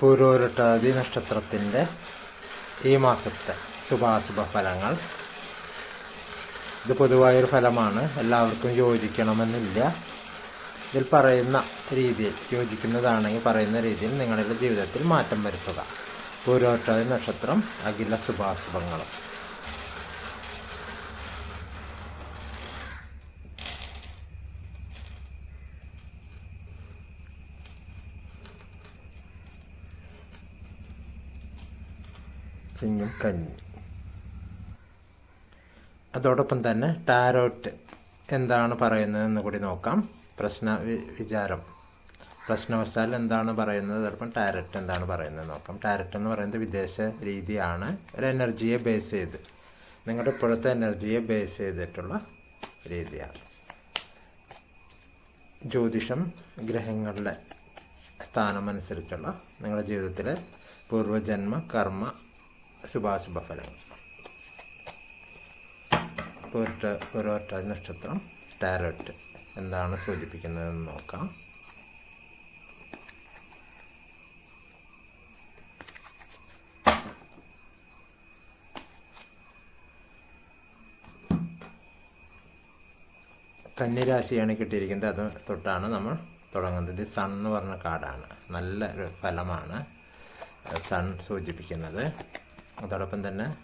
പൂരോരുട്ടാതി നക്ഷത്രത്തിന്റെ ഈ മാസത്തെ ശുഭാശുഭ ഫലങ്ങൾ. ഇത് പൊതുവായൊരു ഫലമാണ്. എല്ലാവർക്കും യോജിക്കണമെന്നില്ല. ഇതിൽ പറയുന്ന രീതിയിൽ യോജിക്കുന്നതാണെങ്കിൽ പറയുന്ന രീതിയിൽ നിങ്ങളുടെ ജീവിതത്തിൽ മാറ്റം വരുത്തുക. പൂരോട്ടാതി നക്ഷത്രം അഖില ശുഭാശുഭങ്ങളും. ചിങ്ങം കഞ്ഞി. അതോടൊപ്പം തന്നെ ടാരോട്ട് എന്താണ് പറയുന്നതെന്ന് കൂടി നോക്കാം. പ്രശ്ന വിചാരം. പ്രശ്നവശാൽ എന്താണ് പറയുന്നത്? ചിലപ്പം ടാരറ്റ് എന്താണ് പറയുന്നത് നോക്കാം. ടാരറ്റ് എന്ന് പറയുന്നത് വിദേശ രീതിയാണ്. ഒരു എനർജിയെ ബേസ് ചെയ്ത്. നിങ്ങളുടെ ഇപ്പോഴത്തെ എനർജിയെ ബേസ് ചെയ്തിട്ടുള്ള രീതിയാണ്. ജ്യോതിഷം ഗ്രഹങ്ങളുടെ സ്ഥാനം അനുസരിച്ചുള്ള നിങ്ങളുടെ ജീവിതത്തിലെ പൂർവജന്മ കർമ്മ ശുഭാശുഭ ഫലങ്ങൾ പൊരോട്ട പൂരോട്ട നക്ഷത്രം ടാരറ്റ് എന്താണ് സൂചിപ്പിക്കുന്നതെന്ന് നോക്കാം. കന്നിരാശിയാണ് കിട്ടിയിരിക്കുന്നത്. അത് തൊട്ടാണ് നമ്മൾ തുടങ്ങുന്നത്. ഇത് സൺ എന്ന് പറഞ്ഞ കാർഡാണ് നല്ല ഒരു ഫലമാണ് സൺ സൂചിപ്പിക്കുന്നത്. അതോടൊപ്പം തന്നെ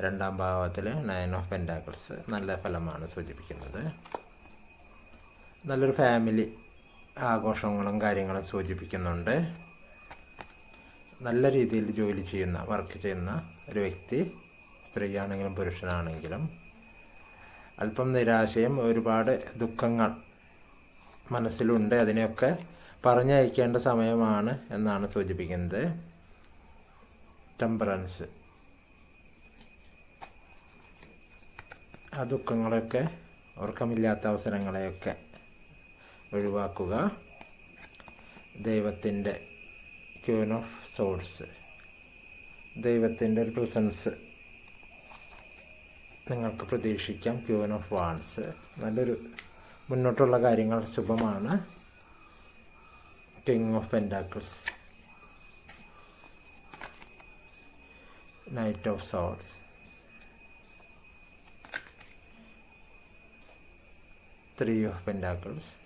രണ്ടാം ഭാവത്തിൽ നയൻ ഓഫ് പെന്റാക്കിൾസ് നല്ല ഫലമാണ് സൂചിപ്പിക്കുന്നത്. നല്ലൊരു ഫാമിലി ആഘോഷങ്ങളും കാര്യങ്ങളും സൂചിപ്പിക്കുന്നുണ്ട്. നല്ല രീതിയിൽ ജോലി ചെയ്യുന്ന വർക്ക് ചെയ്യുന്ന ഒരു വ്യക്തി സ്ത്രീയാണെങ്കിലും പുരുഷനാണെങ്കിലും അല്പം നിരാശയും ഒരുപാട് ദുഃഖങ്ങൾ മനസ്സിലുണ്ട്. അതിനെയൊക്കെ പറഞ്ഞയക്കേണ്ട സമയമാണ് എന്നാണ് സൂചിപ്പിക്കുന്നത്. ടെമ്പറൻസ് ആ ദുഃഖങ്ങളെയൊക്കെ ഉറക്കമില്ലാത്ത അവസരങ്ങളെയൊക്കെ ഒഴിവാക്കുക. ദൈവത്തിന്റെ ക്യൂൻ ഓഫ് സോഴ്സ് ദൈവത്തിന്റെ ഒരു പ്രസൻസ് നിങ്ങൾക്ക് പ്രതീക്ഷിക്കാം. ക്യൂൻ ഓഫ് വാൺസ് നല്ലൊരു മുന്നോട്ടുള്ള കാര്യങ്ങൾ ശുഭമാണ്. King of pentacles knight of swords three of pentacles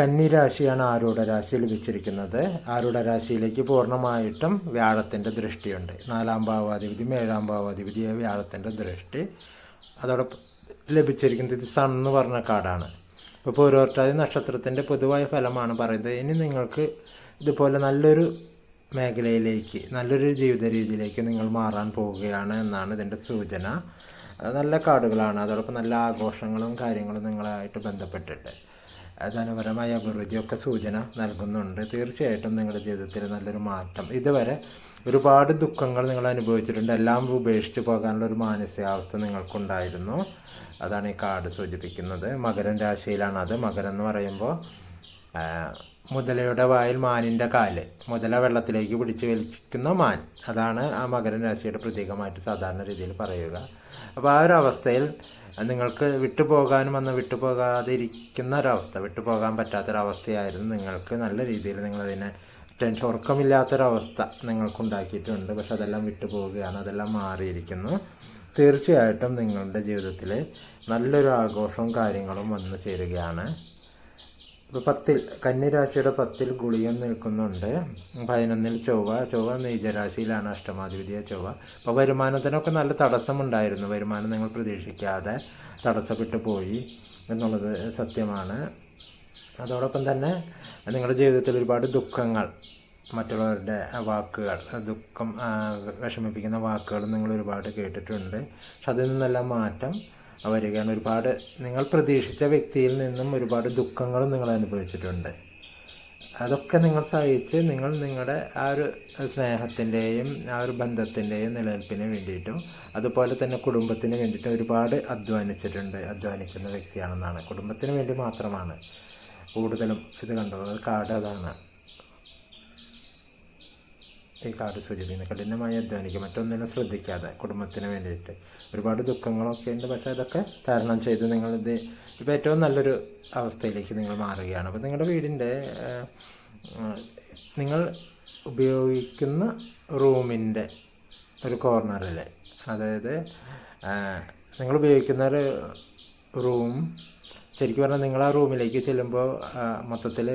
കന്നിരാശിയാണ് ആരുടെ രാശി ലഭിച്ചിരിക്കുന്നത് ആരുടെ രാശിയിലേക്ക് പൂർണമായിട്ടും വ്യാഴത്തിന്റെ ദൃഷ്ടിയുണ്ട്. നാലാം ഭാവാധിപതിയും ഏഴാം ഭാവാധിപതിയായ വ്യാഴത്തിന്റെ ദൃഷ്ടി. അതോടൊപ്പം ലഭിച്ചിരിക്കുന്നത് ഇത് സൺ എന്ന് പറഞ്ഞ കാർഡാണ്. ഇപ്പോൾ പൂരോട്ടാതി നക്ഷത്രത്തിന്റെ പൊതുവായ ഫലമാണ് പറയുന്നത്. ഇനി നിങ്ങൾക്ക് ഇതുപോലെ നല്ലൊരു മേഖലയിലേക്ക് നല്ലൊരു ജീവിത രീതിയിലേക്ക് നിങ്ങൾ മാറാൻ പോവുകയാണ് എന്നാണ് ഇതിന്റെ സൂചന. നല്ല കാർഡുകളാണ് അതോടൊപ്പം നല്ല ആഘോഷങ്ങളും കാര്യങ്ങളും നിങ്ങളായിട്ട് ബന്ധപ്പെട്ടിട്ട്. ധനപരമായ അഭിവൃദ്ധിയൊക്കെ സൂചന നൽകുന്നുണ്ട്. തീർച്ചയായിട്ടും നിങ്ങളുടെ ജീവിതത്തിൽ നല്ലൊരു മാറ്റം. ഇതുവരെ ഒരുപാട് ദുഃഖങ്ങൾ നിങ്ങൾ അനുഭവിച്ചിട്ടുണ്ട്. എല്ലാം ഉപേക്ഷിച്ച് പോകാനുള്ള ഒരു മാനസികാവസ്ഥ നിങ്ങൾക്കുണ്ടായിരുന്നു. അതാണ് ഈ കാർഡ് സൂചിപ്പിക്കുന്നത്. രാശിയിലാണ് അത്. മകരം എന്ന് പറയുമ്പോൾ മുതലയുടെ വായിൽ മാനിന്റെ കാൽ. മുതല വെള്ളത്തിലേക്ക് പിടിച്ച് വലിക്കുന്ന മാൻ. അതാണ് ആ മകരൻ രാശിയുടെ പ്രതീകമായിട്ട് സാധാരണ രീതിയിൽ പറയുക. അപ്പോൾ ആ ഒരു അവസ്ഥയിൽ നിങ്ങൾക്ക് വിട്ടുപോകാനും അന്ന് വിട്ടുപോകാതിരിക്കുന്ന ഒരവസ്ഥ വിട്ടുപോകാൻ പറ്റാത്തൊരവസ്ഥയായിരുന്നു നിങ്ങൾക്ക് നല്ല രീതിയിൽ നിങ്ങളതിനെ ടെൻഷൻ ഉറക്കമില്ലാത്തൊരവസ്ഥ നിങ്ങൾക്കുണ്ടാക്കിയിട്ടുണ്ട്. പക്ഷെ അതെല്ലാം വിട്ടുപോവുകയാണ് അതെല്ലാം മാറിയിരിക്കുന്നു. തീർച്ചയായിട്ടും നിങ്ങളുടെ ജീവിതത്തിൽ നല്ലൊരു ആഘോഷവും കാര്യങ്ങളും വന്നു ചേരുകയാണ്. പത്തിൽ കന്നിരാശിയുടെ പത്തിൽ ഗുളിയം നിൽക്കുന്നുണ്ട്. പതിനൊന്നിൽ ചൊവ്വ. ചൊവ്വ നീചരാശിയിലാണ് അഷ്ടമാധിപതിയ ചൊവ്വ. അപ്പോൾ വരുമാനത്തിനൊക്കെ നല്ല തടസ്സമുണ്ടായിരുന്നു. വരുമാനം നിങ്ങൾ പ്രതീക്ഷിക്കാതെ തടസ്സപ്പെട്ടു പോയി എന്നുള്ളത് സത്യമാണ്. അതോടൊപ്പം തന്നെ നിങ്ങളുടെ ജീവിതത്തിൽ ഒരുപാട് ദുഃഖങ്ങൾ മറ്റുള്ളവരുടെ വാക്കുകൾ ദുഃഖം വിഷമിപ്പിക്കുന്ന വാക്കുകൾ നിങ്ങൾ ഒരുപാട് കേട്ടിട്ടുണ്ട്. പക്ഷെ അതിൽ നിന്നെല്ലാം മാറ്റം വരികയാണ്. ഒരുപാട് നിങ്ങൾ പ്രതീക്ഷിച്ച വ്യക്തിയിൽ നിന്നും ഒരുപാട് ദുഃഖങ്ങളും നിങ്ങൾ അനുഭവിച്ചിട്ടുണ്ട്. അതൊക്കെ നിങ്ങൾ സഹിച്ച് നിങ്ങൾ നിങ്ങളുടെ ആ ഒരു സ്നേഹത്തിന്റെയും ആ ഒരു ബന്ധത്തിന്റെയും നിലനിൽപ്പിന് വേണ്ടിയിട്ടും അതുപോലെ തന്നെ കുടുംബത്തിന് വേണ്ടിയിട്ടും ഒരുപാട് അധ്വാനിച്ചിട്ടുണ്ട് അധ്വാനിക്കുന്ന വ്യക്തിയാണെന്നാണ്. കുടുംബത്തിന് വേണ്ടി മാത്രമാണ് കൂടുതലും ഇത് കണ്ടുള്ളത് കാട് അതാണ്. ഈ കാർഡ് സൂചിപ്പിക്കുന്നത് കഠിനമായി അധ്വാനിക്കും മറ്റൊന്നിനും ശ്രദ്ധിക്കാതെ കുടുംബത്തിന് വേണ്ടിയിട്ട്. ഒരുപാട് ദുഃഖങ്ങളൊക്കെ ഉണ്ട് പക്ഷേ അതൊക്കെ തരണം ചെയ്ത് നിങ്ങളിത് ഇപ്പോൾ ഏറ്റവും നല്ലൊരു അവസ്ഥയിലേക്ക് നിങ്ങൾ മാറുകയാണ്. അപ്പോൾ നിങ്ങളുടെ വീടിന്റെ നിങ്ങൾ ഉപയോഗിക്കുന്ന റൂമിന്റെ ഒരു കോർണറിൽ അതായത് നിങ്ങൾ ഉപയോഗിക്കുന്ന ഒരു റൂം ശരിക്കും പറഞ്ഞാൽ നിങ്ങൾ ആ റൂമിലേക്ക് ചെല്ലുമ്പോൾ മൊത്തത്തിൽ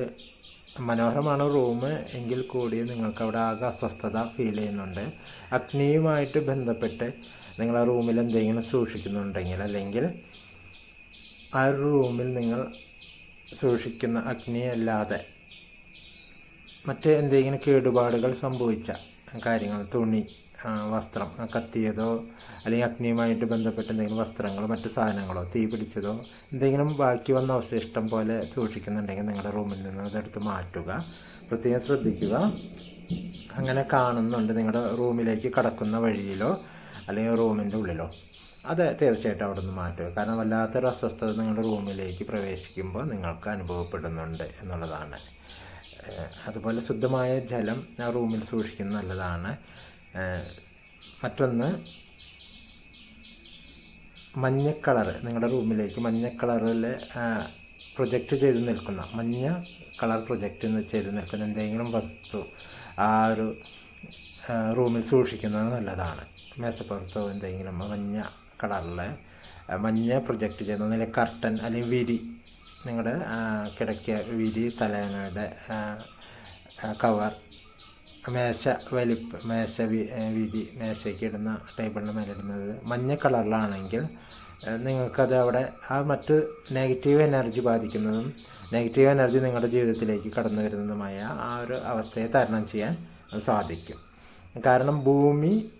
മനോഹരമാണ് റൂം. എങ്കിൽ കൂടി നിങ്ങൾക്ക് അവിടെ ആകെ അസ്വസ്ഥത ഫീൽ ചെയ്യുന്നുണ്ട്. അഗ്നിയുമായിട്ട് ബന്ധപ്പെട്ട് നിങ്ങൾ ആ റൂമിൽ എന്തെങ്കിലും സൂക്ഷിക്കുന്നുണ്ടെങ്കിൽ അല്ലെങ്കിൽ ആ റൂമിൽ നിങ്ങൾ സൂക്ഷിക്കുന്ന അഗ്നിയല്ലാതെ മറ്റ് എന്തെങ്കിലും കേടുപാടുകൾ സംഭവിച്ച കാര്യങ്ങൾ തുണി വസ്ത്രം കത്തിയതോ അല്ലെങ്കിൽ അഗ്നിയുമായിട്ട് ബന്ധപ്പെട്ട എന്തെങ്കിലും വസ്ത്രങ്ങളോ മറ്റു സാധനങ്ങളോ തീ പിടിച്ചതോ എന്തെങ്കിലും ബാക്കി വന്ന അവശിഷ്ടം പോലെ സൂക്ഷിക്കുന്നുണ്ടെങ്കിൽ നിങ്ങളുടെ റൂമിൽ നിന്ന് അതെടുത്ത് മാറ്റുക. പ്രത്യേകം ശ്രദ്ധിക്കുക. അങ്ങനെ കാണുന്നുണ്ട് നിങ്ങളുടെ റൂമിലേക്ക് കടക്കുന്ന വഴിയിലോ അല്ലെങ്കിൽ റൂമിന്റെ ഉള്ളിലോ. അത് തീർച്ചയായിട്ടും അവിടെ നിന്ന് മാറ്റുക. കാരണം വല്ലാത്തൊരു അസ്വസ്ഥത നിങ്ങളുടെ റൂമിലേക്ക് പ്രവേശിക്കുമ്പോൾ നിങ്ങൾക്ക് അനുഭവപ്പെടുന്നുണ്ട് എന്നുള്ളതാണ്. അതുപോലെ ശുദ്ധമായ ജലം ആ റൂമിൽ സൂക്ഷിക്കുന്നത് നല്ലതാണ്. മറ്റൊന്ന് മഞ്ഞ നിങ്ങളുടെ റൂമിലേക്ക് മഞ്ഞ പ്രൊജക്റ്റ് ചെയ്ത് നിൽക്കുന്ന മഞ്ഞ കളർ പ്രൊജക്റ്റ് എന്ന് ചെയ്ത് നിൽക്കുന്ന എന്തെങ്കിലും വസ്തു ആ ഒരു റൂമിൽ സൂക്ഷിക്കുന്നത് നല്ലതാണ്. മേശപ്പുറത്തോ എന്തെങ്കിലും മഞ്ഞ കളറിൽ മഞ്ഞ പ്രൊജക്റ്റ് ചെയ്യുന്ന നില കർട്ടൻ അല്ലെങ്കിൽ വിരി നിങ്ങളുടെ കിടക്കിയ വിരി തലേനയുടെ കവർ മേശ വലിപ്പ് മേശ വീതി മേശയ്ക്ക് ഇടുന്ന ടേബിളിന് മേലിടുന്നത് മഞ്ഞ കളറിലാണെങ്കിൽ നിങ്ങൾക്കത് അവിടെ ആ മറ്റ് നെഗറ്റീവ് എനർജി ബാധിക്കുന്നതും നെഗറ്റീവ് എനർജി നിങ്ങളുടെ ജീവിതത്തിലേക്ക് കടന്നു വരുന്നതുമായ ആ ഒരു അവസ്ഥയെ തരണം ചെയ്യാൻ സാധിക്കും. കാരണം ഭൂമി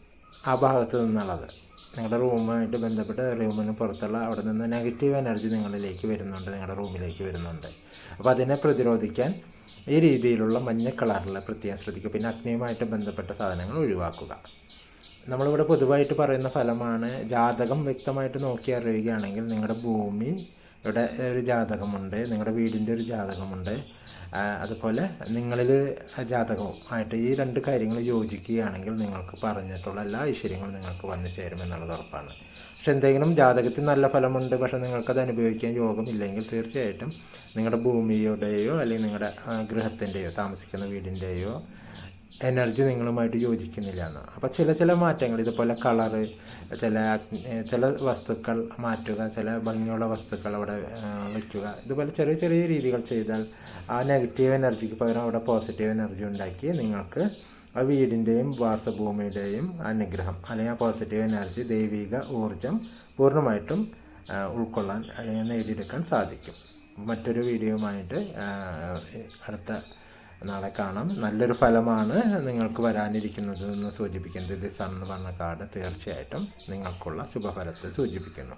ആ ഭാഗത്ത് നിന്നുള്ളത്. നിങ്ങളുടെ റൂമുമായിട്ട് ബന്ധപ്പെട്ട് റൂമിന് പുറത്തുള്ള അവിടെ നിന്ന് നെഗറ്റീവ് എനർജി നിങ്ങളിലേക്ക് വരുന്നുണ്ട് നിങ്ങളുടെ റൂമിലേക്ക് വരുന്നുണ്ട്. അപ്പോൾ അതിനെ പ്രതിരോധിക്കാൻ ഈ രീതിയിലുള്ള മഞ്ഞ കളറിൽ പ്രത്യേകം ശ്രദ്ധിക്കുക പിന്നെ അഗ്നിയുമായിട്ട് ബന്ധപ്പെട്ട സാധനങ്ങൾ ഒഴിവാക്കുക. നമ്മളിവിടെ പൊതുവായിട്ട് പറയുന്ന ഫലമാണ് ജാതകം വ്യക്തമായിട്ട് നോക്കി അറിയുകയാണെങ്കിൽ നിങ്ങളുടെ ഭൂമി ഇവിടെ ഒരു ജാതകമുണ്ട് നിങ്ങളുടെ വീടിന്റെ ഒരു ജാതകമുണ്ട്. അതുപോലെ നിങ്ങളിൽ ജാതകവും ആയിട്ട് ഈ രണ്ട് കാര്യങ്ങൾ യോജിക്കുകയാണെങ്കിൽ നിങ്ങൾക്ക് പറഞ്ഞിട്ടുള്ള എല്ലാ ഐശ്വര്യങ്ങളും നിങ്ങൾക്ക് വന്നു ചേരുമെന്നുള്ളത് ഉറപ്പാണ്. പക്ഷെ എന്തെങ്കിലും ജാതകത്തിൽ നല്ല ഫലമുണ്ട് പക്ഷെ നിങ്ങൾക്കത് അനുഭവിക്കാൻ യോഗമില്ലെങ്കിൽ തീർച്ചയായിട്ടും നിങ്ങളുടെ ഭൂമിയുടെയോ അല്ലെങ്കിൽ നിങ്ങളുടെ ഗൃഹത്തിന്റെയോ താമസിക്കുന്ന വീടിന്റെയോ എനർജി നിങ്ങളുമായിട്ട് യോജിക്കുന്നില്ല എന്ന്. അപ്പോൾ ചില ചില മാറ്റങ്ങൾ ഇതുപോലെ കളറ് ചില ചില വസ്തുക്കൾ മാറ്റുക ചില ഭംഗിയുള്ള വസ്തുക്കൾ അവിടെ വയ്ക്കുക ഇതുപോലെ ചെറിയ ചെറിയ രീതികൾ ചെയ്താൽ ആ നെഗറ്റീവ് എനർജിക്ക് പകരം അവിടെ പോസിറ്റീവ് എനർജി ഉണ്ടാക്കി നിങ്ങൾക്ക് ആ വീടിന്റെയും വാസഭൂമിയുടെയും അനുഗ്രഹം അല്ലെങ്കിൽ ആ പോസിറ്റീവ് എനർജി ദൈവിക ഊർജം പൂർണമായിട്ടും ഉൾക്കൊള്ളാൻ നേടിയെടുക്കാൻ സാധിക്കും. മറ്റൊരു വീഡിയോയുമായിട്ട് അടുത്ത നാളെ കാണാം. നല്ലൊരു ഫലമാണ് നിങ്ങൾക്ക് വരാനിരിക്കുന്നത് എന്ന് സൂചിപ്പിക്കുന്നത്. ദിസ് എന്ന് പറഞ്ഞ കാർഡ് തീർച്ചയായിട്ടും നിങ്ങൾക്കുള്ള ശുഭഫലത്തെ സൂചിപ്പിക്കുന്നു.